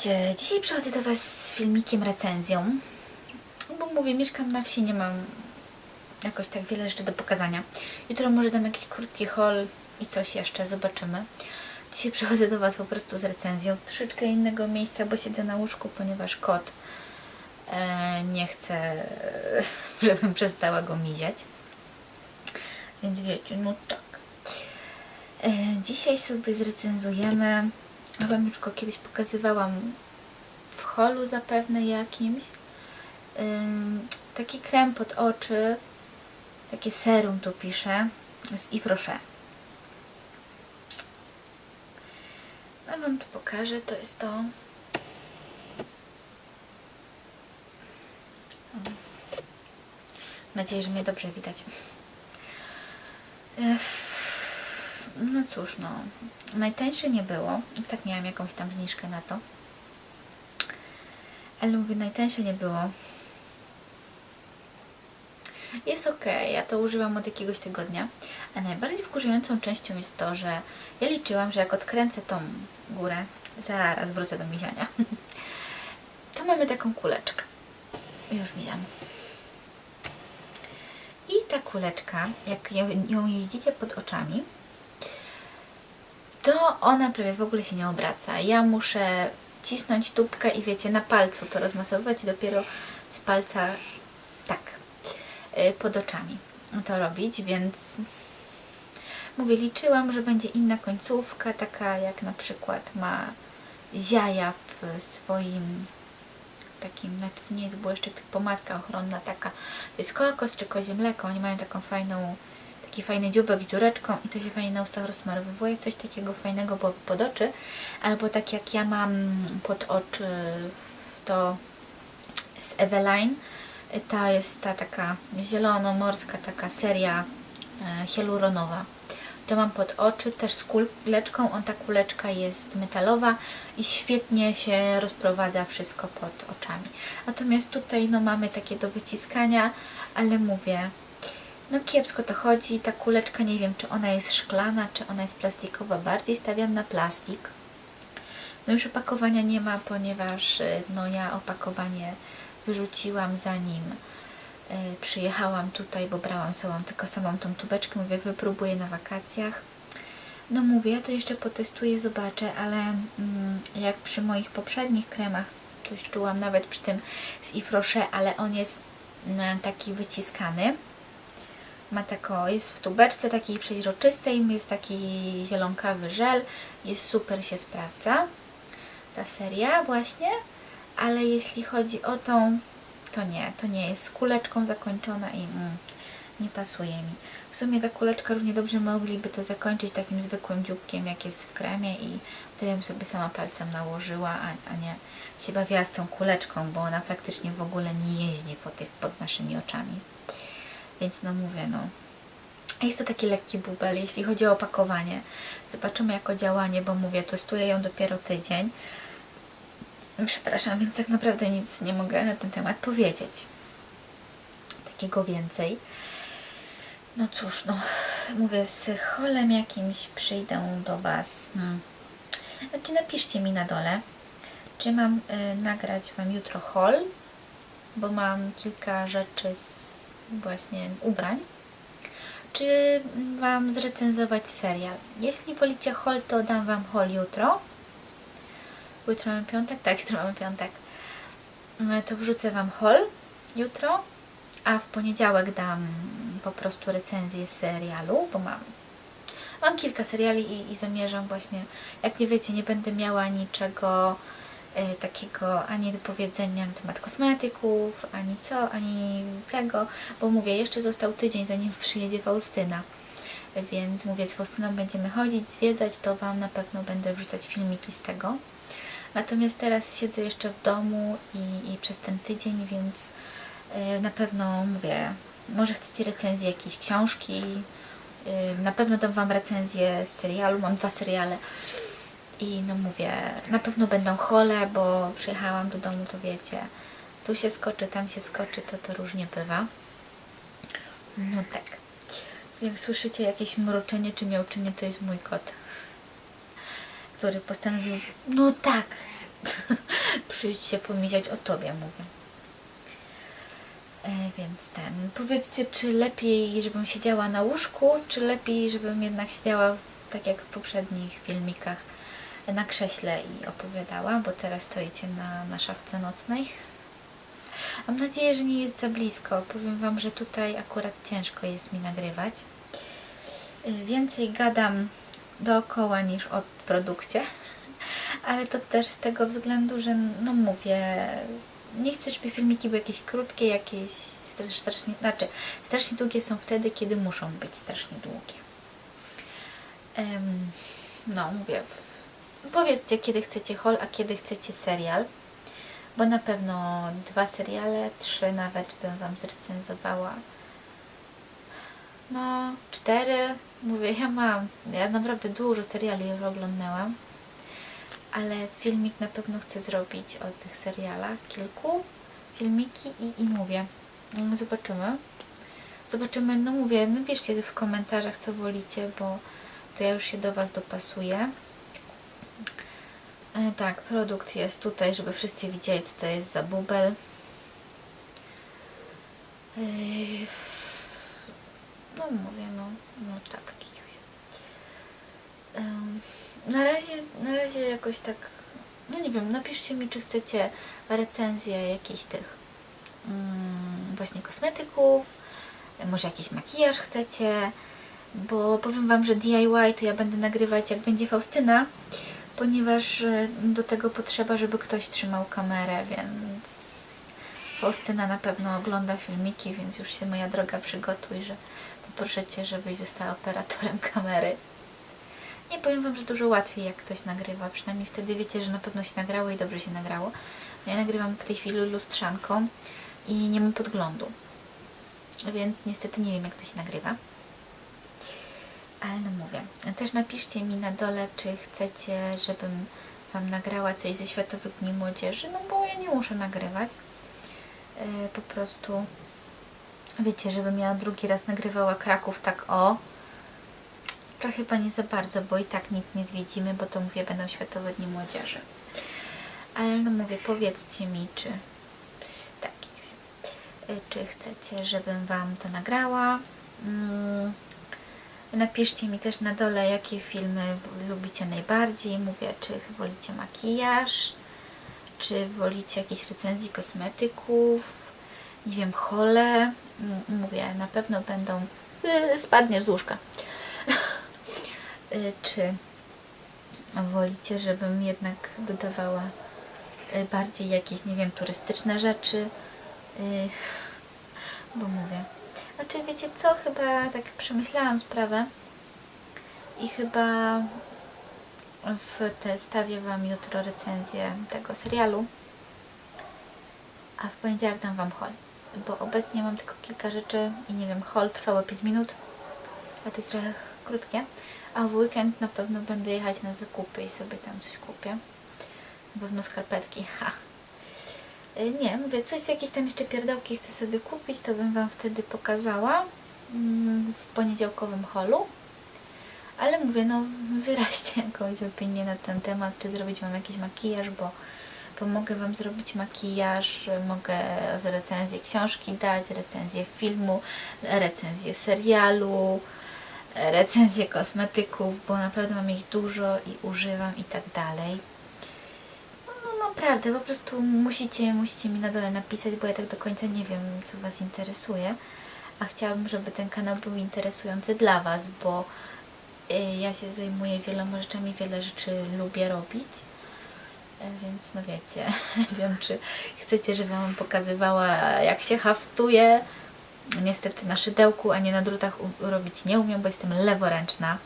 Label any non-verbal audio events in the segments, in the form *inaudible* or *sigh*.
Cześć! Dzisiaj przychodzę do Was z filmikiem, recenzją. Bo mówię, mieszkam na wsi, nie mam jakoś tak wiele rzeczy do pokazania. Jutro może dam jakiś krótki haul i coś jeszcze, zobaczymy. Dzisiaj przychodzę do Was po prostu z recenzją. Troszeczkę innego miejsca, bo siedzę na łóżku, ponieważ kot e, nie chce, *laughs* żebym przestała go miziać. Więc wiecie, no tak. E, dzisiaj sobie zrecenzujemy. Chyba już go kiedyś pokazywałam w holu zapewne jakimś. Ym, taki krem pod oczy, takie serum tu pisze, z Yves Rocher. No Wam tu pokażę, to jest to. Mam nadzieję, że mnie dobrze widać. Ech, No cóż, no. Najtańsze nie było. I tak miałam jakąś tam zniżkę na to. Ale mówię, najtańsze nie było. Jest ok, ja to używam od jakiegoś tygodnia. A najbardziej wkurzającą częścią jest to, że ja liczyłam, że jak odkręcę tą górę, zaraz wrócę do miziania, *laughs* to mamy taką kuleczkę. Już miziam. I ta kuleczka, jak ją- jeździcie pod oczami, to ona prawie w ogóle się nie obraca. Ja muszę cisnąć tubkę i wiecie, na palcu to rozmasować i dopiero z palca tak y, pod oczami to robić, więc mówię, liczyłam, że będzie inna końcówka, taka jak na przykład ma Ziaja w swoim takim, znaczy to nie jest błyszczyk, pomadka ochronna taka, to jest kokos czy kozie mleko, oni mają taką fajną taki fajny dziubek z dziureczką i to się fajnie na ustach rozsmarowuje, coś takiego fajnego po- pod oczy, albo tak jak ja mam pod oczy to z Eveline, ta jest ta taka zielonomorska taka seria e, hialuronowa. To mam pod oczy też z kuleczką, on ta kuleczka jest metalowa i świetnie się rozprowadza wszystko pod oczami. Natomiast tutaj no mamy takie do wyciskania, ale mówię, no kiepsko to chodzi. Ta kuleczka nie wiem, czy ona jest szklana, czy ona jest plastikowa. Bardziej stawiam na plastik. No już opakowania nie ma, ponieważ y, no ja opakowanie wyrzuciłam zanim y, przyjechałam tutaj, bo brałam sobie tylko samą tą tubeczkę. Mówię, wypróbuję na wakacjach. No mówię, ja to jeszcze potestuję, zobaczę, ale mm, jak przy moich poprzednich kremach coś czułam, nawet przy tym z Yves Rocher, ale on jest mm, taki wyciskany ma tako, jest w tubeczce takiej przeźroczystej, jest taki zielonkawy żel, jest super, się sprawdza ta seria właśnie, ale jeśli chodzi o tą, to nie, to nie jest z kuleczką zakończona i mm, nie pasuje mi. W sumie ta kuleczka równie dobrze mogliby to zakończyć takim zwykłym dzióbkiem, jak jest w kremie i wtedy bym sobie sama palcem nałożyła, a, a nie się bawiła z tą kuleczką, bo ona praktycznie w ogóle nie jeździ po tych, pod naszymi oczami. Więc no mówię, no. Jest to taki lekki bubel, jeśli chodzi o opakowanie. Zobaczymy jako działanie, bo mówię, testuję ją dopiero tydzień. Przepraszam, więc tak naprawdę nic nie mogę na ten temat powiedzieć. Takiego więcej. No cóż, no mówię, z holem jakimś przyjdę do Was. Hmm. Znaczy napiszcie mi na dole, czy mam y, nagrać Wam jutro haul, bo mam kilka rzeczy z właśnie ubrań, czy Wam zrecenzować serial. Jeśli wolicie haul, to dam Wam haul jutro. Jutro mamy piątek? Tak, jutro mamy piątek. Mm, To wrzucę Wam haul jutro, a w poniedziałek dam po prostu recenzję serialu, bo mam Mam kilka seriali i, i zamierzam właśnie, jak nie wiecie, nie będę miała niczego e, takiego ani do powiedzenia na temat kosmetyków, ani co, ani tego, bo mówię, jeszcze został tydzień zanim przyjedzie Faustyna. Więc mówię, z Faustyną będziemy chodzić, zwiedzać, to Wam na pewno będę wrzucać filmiki z tego. Natomiast teraz siedzę jeszcze w domu i, i przez ten tydzień, więc e, na pewno mówię, może chcecie recenzję jakiejś książki, e, na pewno dam Wam recenzję z serialu, mam dwa seriale i no mówię, na pewno będą hole, bo przyjechałam do domu, to wiecie, tu się skoczy, tam się skoczy, to to różnie bywa. No tak. Jak słyszycie jakieś mruczenie czy miauczenie, to jest mój kot, który postanowił, no tak, *laughs* przyjść się pomiedziać o Tobie, mówię. E, więc ten, powiedzcie, czy lepiej, żebym siedziała na łóżku, czy lepiej, żebym jednak siedziała tak jak w poprzednich filmikach na krześle i opowiadała, bo teraz stoicie na, na szafce nocnej. Mam nadzieję, że nie jest za blisko. Powiem Wam, że tutaj akurat ciężko jest mi nagrywać. Y, Więcej gadam dookoła niż o produkcie, *laughs* ale to też z tego względu, że no mówię, nie chcę, żeby filmiki były jakieś krótkie, jakieś stra- strasznie, znaczy strasznie długie są wtedy, kiedy muszą być strasznie długie. Em, no, mówię, powiedzcie, kiedy chcecie haul, a kiedy chcecie serial, bo na pewno dwa seriale, trzy nawet bym Wam zrecenzowała. No, cztery, mówię, ja mam, ja naprawdę dużo seriali już oglądałam, ale filmik na pewno chcę zrobić o tych serialach, kilku filmiki i, i mówię, mm, zobaczymy. Zobaczymy, no mówię, napiszcie w komentarzach, co wolicie, bo to ja już się do Was dopasuję. E, tak, produkt jest tutaj, żeby wszyscy widzieli, co to jest za bubel. Ej, No mówię, no, no tak, Na razie, na razie jakoś tak, no nie wiem, napiszcie mi, czy chcecie recenzję jakichś tych mm, właśnie kosmetyków, może jakiś makijaż chcecie, bo powiem Wam, że DIY to ja będę nagrywać jak będzie Faustyna, ponieważ e, do tego potrzeba, żeby ktoś trzymał kamerę, więc Faustyna na pewno ogląda filmiki, więc już się moja droga przygotuj, że poproszę Cię, żebyś została operatorem *laughs* kamery. Nie powiem Wam, że dużo łatwiej jak ktoś nagrywa, przynajmniej wtedy wiecie, że na pewno się nagrało i dobrze się nagrało. Ja nagrywam w tej chwili lustrzanką i nie mam podglądu, więc niestety nie wiem jak to się nagrywa. Ale no mówię. Też napiszcie mi na dole, czy chcecie, żebym Wam nagrała coś ze Światowych Dni Młodzieży, no bo ja nie muszę nagrywać. Yy, po prostu, wiecie, żebym ja drugi raz nagrywała Kraków tak o. To chyba nie za bardzo, bo i tak nic nie zwiedzimy, bo to mówię, będą Światowe Dni Młodzieży. Ale no mówię, powiedzcie mi, czy tak, yy, czy chcecie, żebym Wam to nagrała. Mm. Napiszcie mi też na dole, jakie filmy lubicie najbardziej. Mówię, czy wolicie makijaż, czy wolicie jakieś recenzji kosmetyków, nie wiem, hole. Mówię, na pewno będą... Yy, Spadniesz z łóżka. Yy, *laughs* czy wolicie, żebym jednak dodawała yy, bardziej jakieś, nie wiem, turystyczne rzeczy? *laughs* Bo mówię, znaczy, wiecie co? Chyba tak przemyślałam sprawę i chyba w te stawię Wam jutro recenzję tego serialu, a w poniedziałek dam Wam haul, bo obecnie mam tylko kilka rzeczy i nie wiem, haul trwało 5 minut, a to jest trochę krótkie, a w weekend na pewno będę jechać na zakupy i sobie tam coś kupię. Na pewno skarpetki, *laughs* ha. Y, Nie, mówię, coś, jakieś tam jeszcze pierdołki chcę sobie kupić, to bym Wam wtedy pokazała mm, w poniedziałkowym holu. Ale mówię, no wyraźcie *laughs* jakąś opinię na ten temat, czy zrobić Wam jakiś makijaż, bo pomogę Wam zrobić makijaż, mogę recenzję książki dać, recenzję filmu, recenzję serialu, recenzję kosmetyków, bo naprawdę mam ich dużo i używam i tak dalej. Naprawdę, po prostu musicie, musicie mi na dole napisać, bo ja tak do końca nie wiem, co Was interesuje. A chciałabym, żeby ten kanał był interesujący dla Was, bo y, ja się zajmuję wieloma rzeczami, wiele rzeczy lubię robić. Y, Więc no wiecie, *laughs* wiem, czy chcecie, żebym Wam pokazywała, jak się haftuje. Niestety na szydełku, a nie na drutach robić nie umiem, bo jestem leworęczna.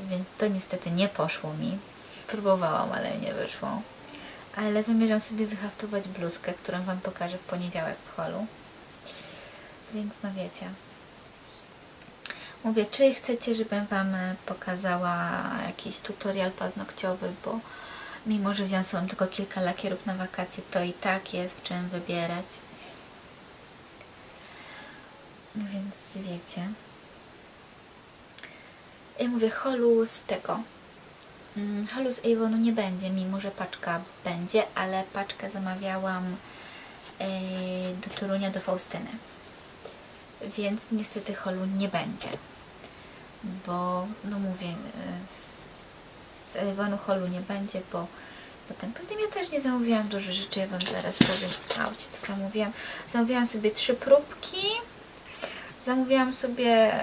Więc to niestety nie poszło mi. Próbowałam, ale nie wyszło. Ale zamierzam sobie wyhaftować bluzkę, którą Wam pokażę w poniedziałek w holu. Więc no wiecie. Mówię, czy chcecie, żebym Wam e, pokazała jakiś tutorial paznokciowy, bo mimo, że wziąłam sobie tylko kilka lakierów na wakacje, to i tak jest w czym wybierać. No Więc wiecie. I mówię, holu z tego Mm, Holu z Avonu nie będzie, mimo że paczka będzie, ale paczkę zamawiałam e, do Torunia do Faustyny. Więc niestety holu nie będzie. Bo, no mówię, e, z- Avonu holu nie będzie, bo, bo ten. Poza ja też nie zamówiłam dużo rzeczy, ja Wam zaraz powiem. Auć, co zamówiłam. Zamówiłam sobie trzy próbki. Zamówiłam sobie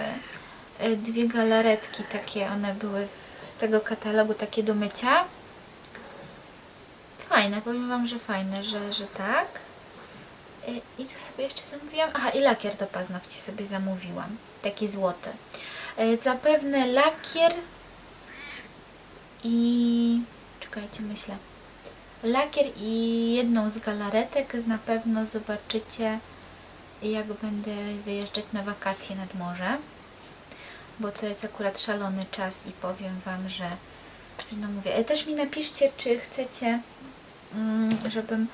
e, dwie galaretki takie, one były z tego katalogu takie do mycia. Fajne, powiem Wam, że fajne, że, że tak. E, I co sobie jeszcze zamówiłam? Aha, i lakier do paznokci sobie zamówiłam. Taki złoty. E, Zapewne lakier i... Czekajcie, myślę. Lakier i jedną z galaretek na pewno zobaczycie jak będę wyjeżdżać na wakacje nad morze bo to jest akurat szalony czas i powiem Wam, że no mówię, też mi napiszcie, czy chcecie, mm, żebym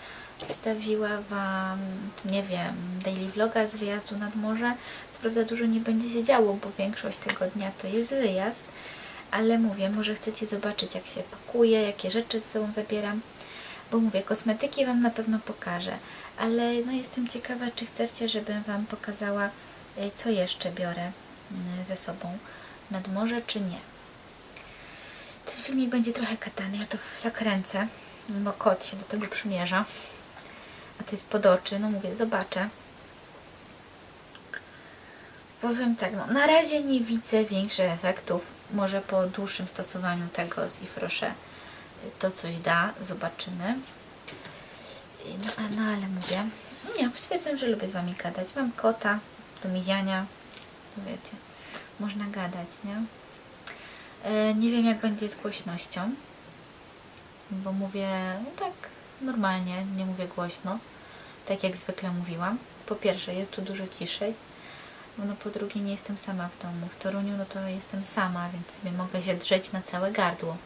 wstawiła Wam, nie wiem, daily vloga z wyjazdu nad morze. Co prawda dużo nie będzie się działo, bo większość tego dnia to jest wyjazd, ale mówię, może chcecie zobaczyć, jak się pakuję, jakie rzeczy z sobą zabieram, bo mówię, kosmetyki Wam na pewno pokażę, ale no jestem ciekawa, czy chcecie, żebym Wam pokazała, y, co jeszcze biorę ze sobą nad morze, czy nie. Ten filmik będzie trochę katany, ja to zakręcę, bo kot się do tego przymierza. A to jest pod oczy, no mówię, zobaczę. Powiem tak, no na razie nie widzę większych efektów. Może po dłuższym stosowaniu tego z Ifrosze to coś da, zobaczymy. No, a- no ale mówię, nie, stwierdzam, że lubię z Wami gadać. Mam kota do miziania, to wiecie, można gadać, nie? E, Nie wiem, jak będzie z głośnością, bo mówię tak normalnie, nie mówię głośno, tak jak zwykle mówiłam. Po pierwsze, jest tu dużo ciszej, no po drugie, nie jestem sama w domu. W Toruniu no to jestem sama, więc sobie mogę się drzeć na całe gardło.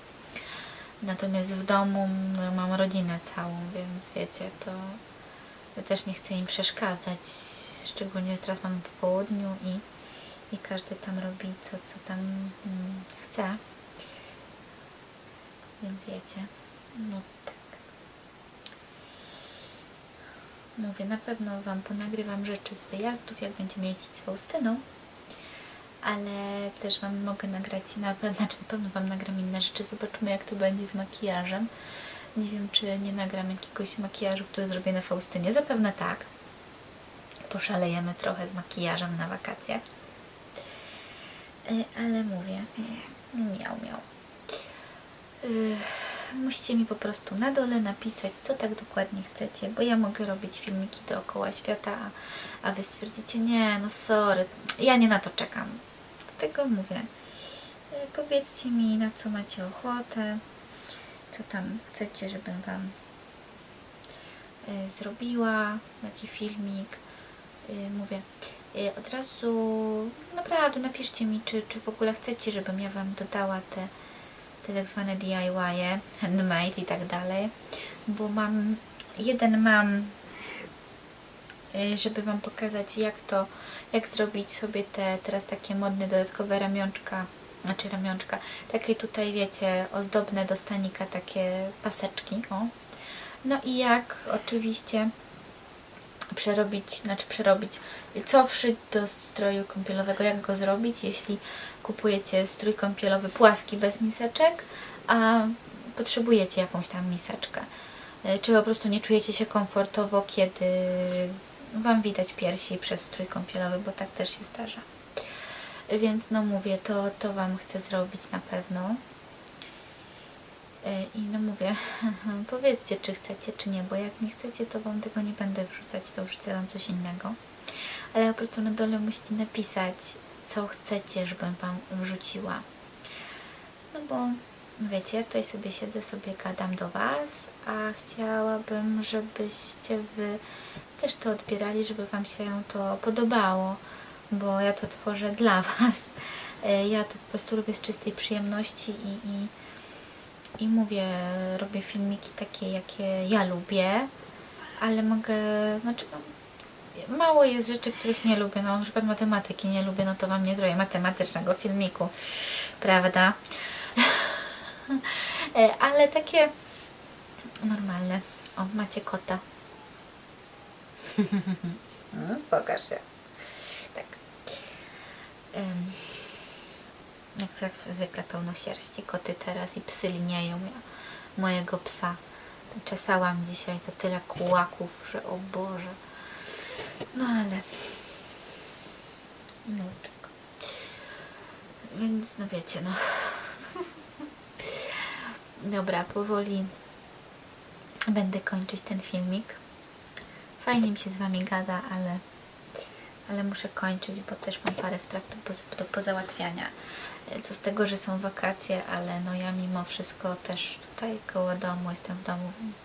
Natomiast w domu no, mam rodzinę całą, więc wiecie, to ja też nie chcę im przeszkadzać. Szczególnie teraz mamy po południu i, i każdy tam robi co, co tam mm, chce. Więc wiecie, no tak. Mówię, na pewno Wam ponagrywam rzeczy z wyjazdów, jak będziemy jeździć z Faustyną. Ale też Wam mogę nagrać na pewno, znaczy na pewno Wam nagram inne rzeczy. Zobaczymy jak to będzie z makijażem. Nie wiem, czy nie nagram jakiegoś makijażu, który zrobię na Faustynie. Zapewne tak. Poszalejemy trochę z makijażem na wakacje. Y, Ale mówię, miał, miał. Y, Musicie mi po prostu na dole napisać, co tak dokładnie chcecie, bo ja mogę robić filmiki dookoła świata, a, a wy stwierdzicie, nie, no sorry, ja nie na to czekam. Dlatego mówię, y, powiedzcie mi, na co macie ochotę, co tam chcecie, żebym Wam zrobiła, jaki filmik. Mówię, od razu naprawdę napiszcie mi, czy, czy w ogóle chcecie, żebym ja Wam dodała te te tak zwane DIY, handmade i tak dalej, bo mam, jeden mam, y, żeby Wam pokazać jak to, jak zrobić sobie te teraz takie modne dodatkowe ramionczka, znaczy ramionczka, takie tutaj wiecie, ozdobne do stanika, takie paseczki, o. No i jak oczywiście przerobić, znaczy przerobić, co wszyć do stroju kąpielowego, jak go zrobić, jeśli kupujecie strój kąpielowy płaski bez miseczek, a potrzebujecie jakąś tam miseczkę. Y, Czy po prostu nie czujecie się komfortowo, kiedy Wam widać piersi przez strój kąpielowy, bo tak też się zdarza. Więc no mówię, to, to Wam chcę zrobić na pewno. Y, I no mówię, *laughs* powiedzcie, czy chcecie, czy nie, bo jak nie chcecie, to Wam tego nie będę wrzucać, to wrzucę Wam coś innego. Ale po prostu na dole musicie napisać, co chcecie, żebym Wam wrzuciła. No bo wiecie, tutaj sobie siedzę, sobie gadam do Was, a chciałabym, żebyście Wy też to odbierali, żeby Wam się to podobało, bo ja to tworzę dla *laughs* Was. Y, Ja to po prostu robię z czystej przyjemności i, i i mówię, robię filmiki takie, jakie ja lubię, ale mogę, znaczy no, mało jest rzeczy, których nie lubię, no na przykład matematyki nie lubię, no to Wam nie zrobię matematycznego filmiku, prawda? *laughs* E, Ale takie normalne. O, macie kota. *laughs* Mm, Pokaż się. Tak. Em, Jak, jak zwykle pełno sierści. Koty teraz i psy linieją. Ja mojego psa czesałam dzisiaj. To tyle kłaków, że o Boże. No ale... No tak. Więc no wiecie, no. *laughs* Dobra, powoli będę kończyć ten filmik. Fajnie mi się z Wami gada, ale, ale muszę kończyć, bo też mam parę spraw do, do pozałatwiania. Co z tego, że są wakacje, ale no ja mimo wszystko też tutaj koło domu jestem w domu, więc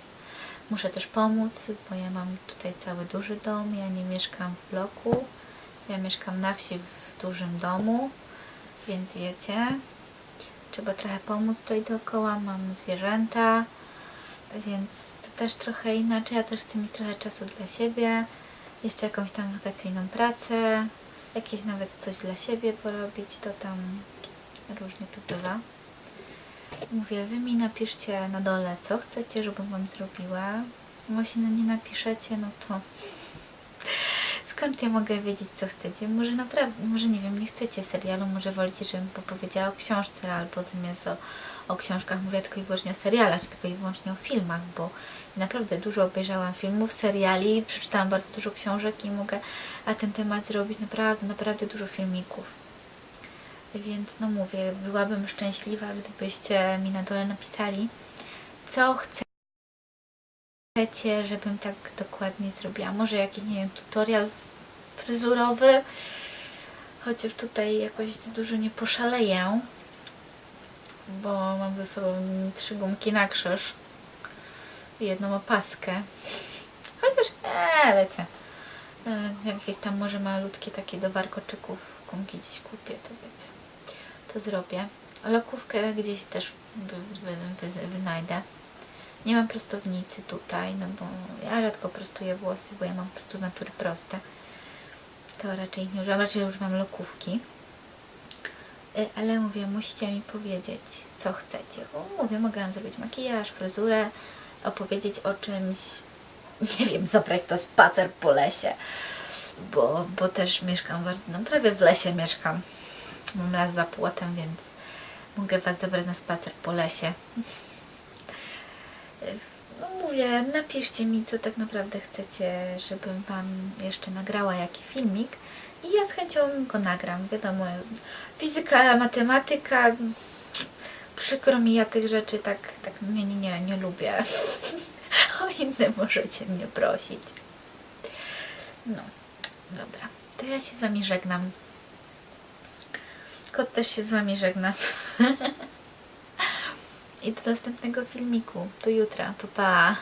muszę też pomóc, bo ja mam tutaj cały duży dom, ja nie mieszkam w bloku, ja mieszkam na wsi w dużym domu, więc wiecie, trzeba trochę pomóc tutaj dookoła, mam zwierzęta, więc to też trochę inaczej. Ja też chcę mieć trochę czasu dla siebie, jeszcze jakąś tam wakacyjną pracę, jakieś nawet coś dla siebie porobić, to tam różnie to bywa. Mówię, wy mi napiszcie na dole, co chcecie, żebym wam zrobiła. Jeśli nie napiszecie, no to *laughs* skąd ja mogę wiedzieć, co chcecie? Może naprawdę, może nie wiem, nie chcecie serialu, może wolicie, żebym opowiedziała o książce, albo zamiast o, o książkach mówię tylko i wyłącznie o serialach, czy tylko i wyłącznie o filmach, bo naprawdę dużo obejrzałam filmów, seriali, przeczytałam bardzo dużo książek i mogę na ten temat zrobić naprawdę, naprawdę dużo filmików. Więc no mówię, byłabym szczęśliwa, gdybyście mi na dole napisali, co chcecie, żebym tak dokładnie zrobiła. Może jakiś, nie wiem, tutorial fryzurowy, chociaż tutaj jakoś dużo nie poszaleję, bo mam ze sobą trzy gumki na krzyż i jedną opaskę. Chociaż nie, wiecie, e, jakieś tam może malutkie takie do warkoczyków gumki gdzieś kupię, to to zrobię. Lokówkę gdzieś też wy, wy, wy, znajdę. Nie mam prostownicy tutaj, no bo ja rzadko prostuję włosy, bo ja mam po prostu z natury proste. To raczej nie używam, raczej używam lokówki. Y, Ale mówię, musicie mi powiedzieć, co chcecie. Bo mówię, mogę zrobić makijaż, fryzurę, opowiedzieć o czymś, *laughs* nie wiem, zabrać na spacer po lesie. Bo, bo też mieszkam, bardzo, no prawie w lesie mieszkam. Mam las za płotem, więc mogę was zabrać na spacer po lesie. No mówię, napiszcie mi, co tak naprawdę chcecie, żebym Wam jeszcze nagrała jaki filmik i ja z chęcią go nagram. Wiadomo, fizyka, matematyka, przykro mi, ja tych rzeczy tak, tak nie, nie, nie, nie lubię. *laughs* O inne możecie mnie prosić. No, dobra, to ja się z Wami żegnam. Kot też się z Wami żegna. *laughs* I do następnego filmiku. Do jutra. Pa, pa.